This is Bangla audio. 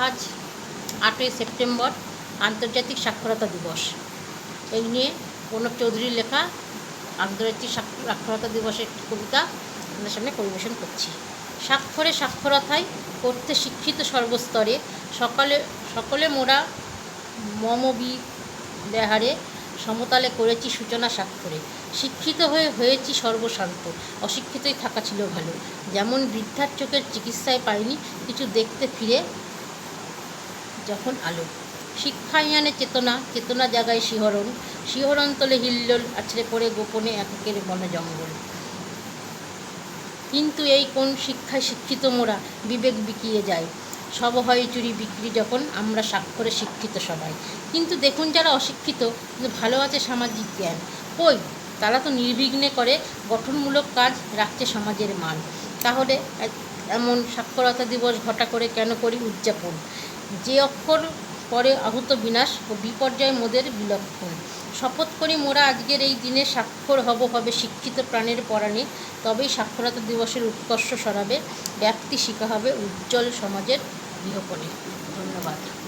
আজ আটই সেপ্টেম্বর আন্তর্জাতিক সাক্ষরতা দিবস। এই নিয়ে প্রণব চৌধুরীর লেখা আন্তর্জাতিক সাক্ষ- সাক্ষরতা দিবসের একটি কবিতা আপনাদের সামনে পরিবেশন করছি। স্বাক্ষরে সাক্ষরতায় করতে শিক্ষিত সর্বস্তরে সকালে সকলে মোরা মমবি দেহারে সমতালে করেছি সূচনা স্বাক্ষরে। শিক্ষিত হয়ে হয়েছি সর্বশান্ত, অশিক্ষিতই থাকা ছিল ভালো। যেমন বৃদ্ধার চোখের চিকিৎসায় পাইনি, কিছু দেখতে ফিরে যখন আলো। শিক্ষাই আনে চেতনা চেতনা জাগায় শিহরণ। শিহরণ তলে হিল্লোল আছড়ে পড়ে গোপনে একের বনে জঙ্গল। কিন্তু এই কোন শিক্ষায় শিক্ষিত মোরা? বিবেক বিকিয়ে যায়। সব হয় চুরি বিক্রি যখন আমরা স্বাক্ষরে শিক্ষিত সবাই। কিন্তু দেখুন যারা অশিক্ষিত ভালো আছে সামাজিক জ্ঞান। কই? তারা তো নির্বিঘ্নে করে, গঠনমূলক কাজ রাখছে সমাজের মান। তাহলে এমন সাক্ষরতা দিবস ঘটা করে কেন করি উদযাপন? যে অক্ষর পরে আহত বিনাশ ও বিপর্যয় মোদের বিলক্ষণ। শপথ করি মোরা আজকের এই দিনে স্বাক্ষর হব, হবে শিক্ষিত প্রাণের পরাণে, তবেই সাক্ষরতা দিবসের উৎকর্ষ সরাবে ব্যক্তি শিখা হবে উজ্জ্বল সমাজের গৃহপণে ধন্যবাদ।